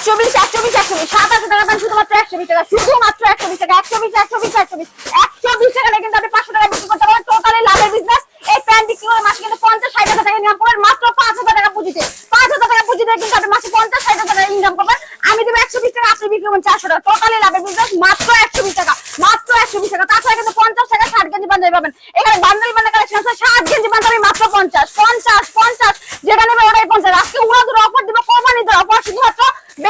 একশো বিশ একশো বিশ একশো বিশ। আটশো টাকা প্যান্ট শুধুমাত্র একশো বিশ টাকা। শুধুমাত্র একশো বিশ টাকা, একশো বিশ, একশো একশো বিশ। একশো বিশ টাকা কিন্তু আপনি পাঁচশো টাকা বিক্রি লাভের বিজনেস এই প্যান্ট বিক্রি করে মাসে কিন্তু পঞ্চাশ, ষাট হাজার টাকা ইনকাম করবেন। মাত্র পাঁচ হাজার টাকা পুঁজিতে। পাঁচ হাজার টাকা পুঁজিতে কিন্তু আপনি মাসে পঞ্চাশ, ষাট হাজার টাকা ইনকাম করবেন। আমি দেবো একশো বিশ টাকা, আপনি বিক্রি চারশো টাকা। টোটালি লাভের বিজনেস মাত্র একশো বিশ টাকা। মাত্র একশো বিশ টাকা। তাছাড়া কিন্তু পঞ্চাশ টাকা ষাট কেজি পাঞ্জাবি পাবেন। এখানে বান্ডেল বান্ডেল কালেকশন আছে। ষাট কেজি পাঞ্জাবি মাত্র পঞ্চাশ। পঞ্চাশ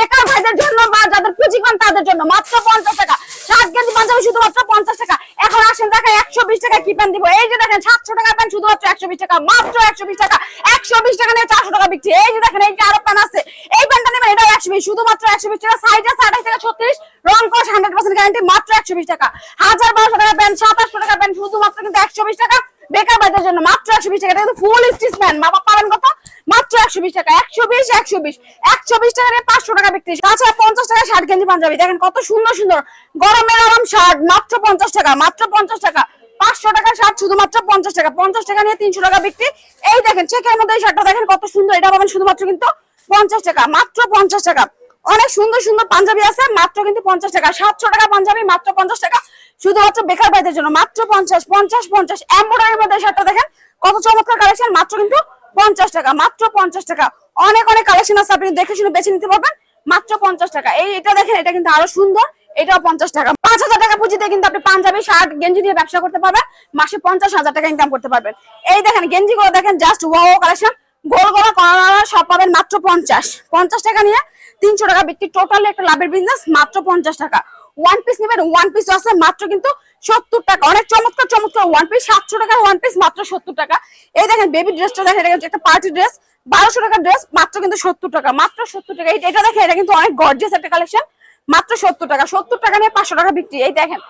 বেকার ভাইদের জন্য বা যাদের পুঁজি পান তাদের জন্য মাত্র পঞ্চাশ টাকা। ষাট কেজি পাঞ্জাবি শুধুমাত্র পঞ্চাশ টাকা। এখন আসেন দেখেন একশো বিশ টাকা কি প্যান্ট দিব। এই যে দেখেন সাতশো টাকা প্যান্ট শুধুমাত্র একশো বিশ টাকা, মাত্র একশো বিশ টাকা। একশো বিশ টাকা নিয়ে চারশো টাকা বিক্রি। এই যে দেখেন, এই যে আরও প্যান্ট আছে। এই প্যান্টটা নেবেন এটা একশো বিশ, শুধুমাত্র একশো বিশ টাকা। সাইজ আছে আঠাশ থেকে ছত্রিশ, রং কস হান্ড্রেড পার্সেন্ট গ্যারান্টি মাত্র একশো বিশ টাকা। হাজার বারোশো টাকা প্যান্ট, সাতাশশো টাকা প্যান্ট, শুধুমাত্র কিন্তু একশো বিশ টাকা। বেকার ভাইদের জন্য মাত্র একশো বিশ টাকা। এটা কিন্তু ফুল স্টিচ প্যান্ট বাবা, পাবেন কত? মাত্র একশো বিশ টাকা, একশো বিশ একশো বিশ। একশো বিশ টাকা পাঁচশো টাকা বিক্রি। তাছাড়া পঞ্চাশ টাকা ষাট গেঞ্জি পাঞ্জাবি। দেখেন কত সুন্দর সুন্দর। গরমের আরাম শার্ট মাত্র পঞ্চাশ টাকা, মাত্র পঞ্চাশ টাকা। পাঁচশো টাকা শার্ট শুধুমাত্র পঞ্চাশ টাকা। পঞ্চাশ টাকা নিয়ে তিনশো টাকা বিক্রি। এই দেখেন চেকের মধ্যে শার্টটা দেখেন কত সুন্দর। এটা পাবেন শুধুমাত্র কিন্তু পঞ্চাশ টাকা, মাত্র পঞ্চাশ টাকা। অনেক সুন্দর সুন্দর পাঞ্জাবি আছে, মাত্র কিন্তু পঞ্চাশ টাকা। সাতশো টাকা পাঞ্জাবি, মাত্র পঞ্চাশ টাকা। শুধুমাত্র বেকার ভাইদের জন্য, মাত্র পঞ্চাশ পঞ্চাশ পঞ্চাশ। এম্বয়ডারির মধ্যে শার্টটা দেখেন, কত চমৎকার কালেকশন মাত্র কিন্তু পঞ্চাশ টাকা, মাত্র পঞ্চাশ টাকা। অনেক অনেক কালেকশন আছে, আপনি দেখে শুনে বেছে নিতে পারবেন। মাত্র পঞ্চাশ টাকা। এই এটা দেখেন, এটা কিন্তু আরও সুন্দর, এটাও পঞ্চাশ টাকা। পাঁচ হাজার টাকা পুঁজিতে কিন্তু আপনি পাঞ্জাবি, শার্ট, গেঞ্জি দিয়ে ব্যবসা করতে পারবেন। মাসে পঞ্চাশ হাজার টাকা ইনকাম করতে পারবেন। এই দেখেন গেঞ্জি গুলো দেখেন জাস্ট ওয়াও কালেকশন গোল, গোলা করা সব পাবেন মাত্র পঞ্চাশ। পঞ্চাশ টাকা নিয়ে তিনশো টাকা বিক্রি টোটাল একটা লাভের বিজনেস মাত্র পঞ্চাশ টাকা। ওয়ান পিস নেবেন ওয়ান পিস আছে মাত্র কিন্তু সত্তর টাকা। অনেক চমৎকার চমৎকার ওয়ান পিস সাতশো টাকা ওয়ান পিস মাত্র সত্তর টাকা। এই দেখেন বেবি ড্রেসটা দেখেন, এটা একটা পার্টি ড্রেস বারোশো টাকার ড্রেস মাত্র কিন্তু সত্তর টাকা, মাত্র সত্তর টাকা। এটা দেখেন, এটা কিন্তু অনেক গর্জিয়াস একটা কালেকশন মাত্র সত্তর টাকা। সত্তর টাকা নিয়ে পাঁচশো টাকা বিক্রি। এই দেখেন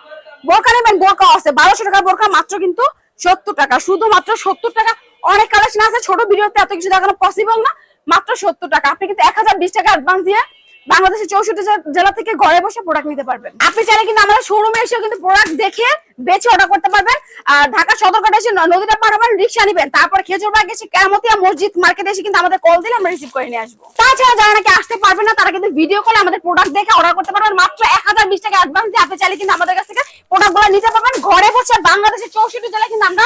বোরকা নেবেন বোরকা আছে, বারোশো টাকার বোরকা মাত্র কিন্তু সত্তর টাকা। শুধুমাত্র সত্তর টাকা। অনেক কালেকশন আছে, ছোট ভিডিওতে এত কিছু দেখানো পসিবল না, মাত্র সত্তর টাকা। আপনি কিন্তু এক হাজার বিশ টাকা অ্যাডভান্স দিয়ে বাংলাদেশের চৌষট্টি জেলা থেকে ঘরে বসে প্রোডাক্ট নিতে পারবেন। আপনি চাইলে কিন্তু আমাদের শোরুমে এসেও কিন্তু প্রোডাক্ট দেখে বেছে অর্ডার করতে পারবেন। আর ঢাকা সদরঘাটে এসে নদীটা পার হবেন রিক্সা নিবেন। তারপর খেজুরবাগ এসে কেরামতিয়া মসজিদ মার্কেটে এসে কিন্তু আমাদের কল দিলে আমরা রিসিভ করে নিয়ে আসব। তাছাড়া যারা নাকি আসতে পারবেন না, তারা কিন্তু ভিডিও কলে আমাদের প্রোডাক্ট দেখে অর্ডার করতে পারবেন। মাত্র এক হাজার বিশ টাকা অ্যাডভান্স দিয়ে আপনি চাইলে কিন্তু আমাদের কাছ থেকে প্রোডাক্টগুলো নিতে পারবেন। ঘরে বসে বাংলাদেশের চৌষট্টি জেলায় কিন্তু আমরা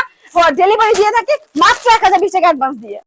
ডেলিভারি দিয়ে থাকি। মাত্র এক হাজার বিশ টাকা অ্যাডভান্স দিয়ে।